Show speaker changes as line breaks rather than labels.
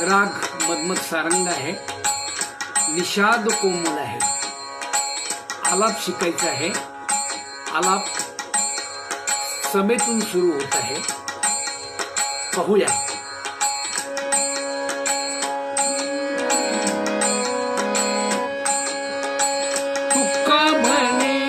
राग मधमध सारंग आहे. निषाद कोमल आहे. आलाप शिकायचा आहे. आलाप समेतून सुरू होत आहे. पाहूया. तुका म्हणे